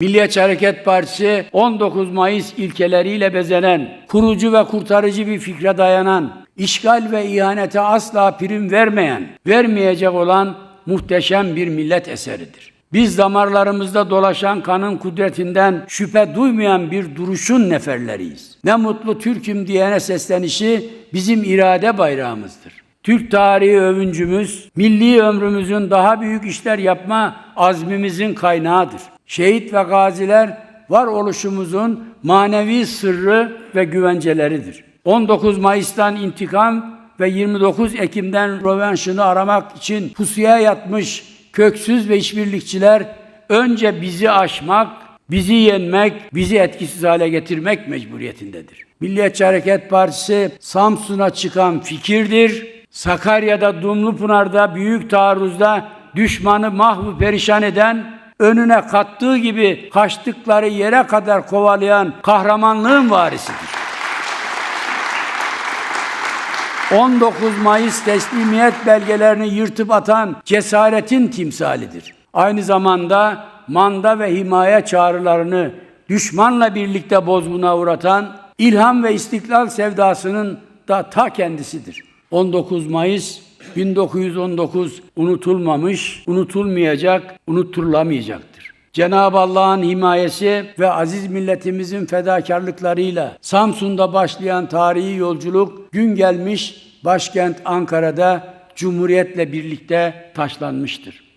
Milliyetçi Hareket Partisi 19 Mayıs ilkeleriyle bezenen, kurucu ve kurtarıcı bir fikre dayanan, işgal ve ihanete asla prim vermeyen, vermeyecek olan muhteşem bir millet eseridir. Biz damarlarımızda dolaşan kanın kudretinden şüphe duymayan bir duruşun neferleriyiz. Ne mutlu Türk'üm diyene seslenişi bizim irade bayrağımızdır. Türk tarihi övüncümüz, milli ömrümüzün daha büyük işler yapma azmimizin kaynağıdır. Şehit ve gaziler varoluşumuzun manevi sırrı ve güvenceleridir. 19 Mayıs'tan intikam ve 29 Ekim'den rövanşını aramak için pusuya yatmış köksüz ve işbirlikçiler önce bizi aşmak, bizi yenmek, bizi etkisiz hale getirmek mecburiyetindedir. Milliyetçi Hareket Partisi Samsun'a çıkan fikirdir. Sakarya'da Dumlupınar'da büyük taarruzda düşmanı mahvu perişan eden, önüne kattığı gibi kaçtıkları yere kadar kovalayan kahramanlığın varisidir. 19 Mayıs teslimiyet belgelerini yırtıp atan cesaretin timsalidir. Aynı zamanda manda ve himaye çağrılarını düşmanla birlikte bozguna uğratan ilham ve istiklal sevdasının da ta kendisidir. 19 Mayıs 1919 unutulmamış, unutulmayacak, unutturulamayacaktır. Cenab-ı Allah'ın himayesi ve aziz milletimizin fedakarlıklarıyla Samsun'da başlayan tarihi yolculuk gün gelmiş başkent Ankara'da Cumhuriyet'le birlikte taşlanmıştır.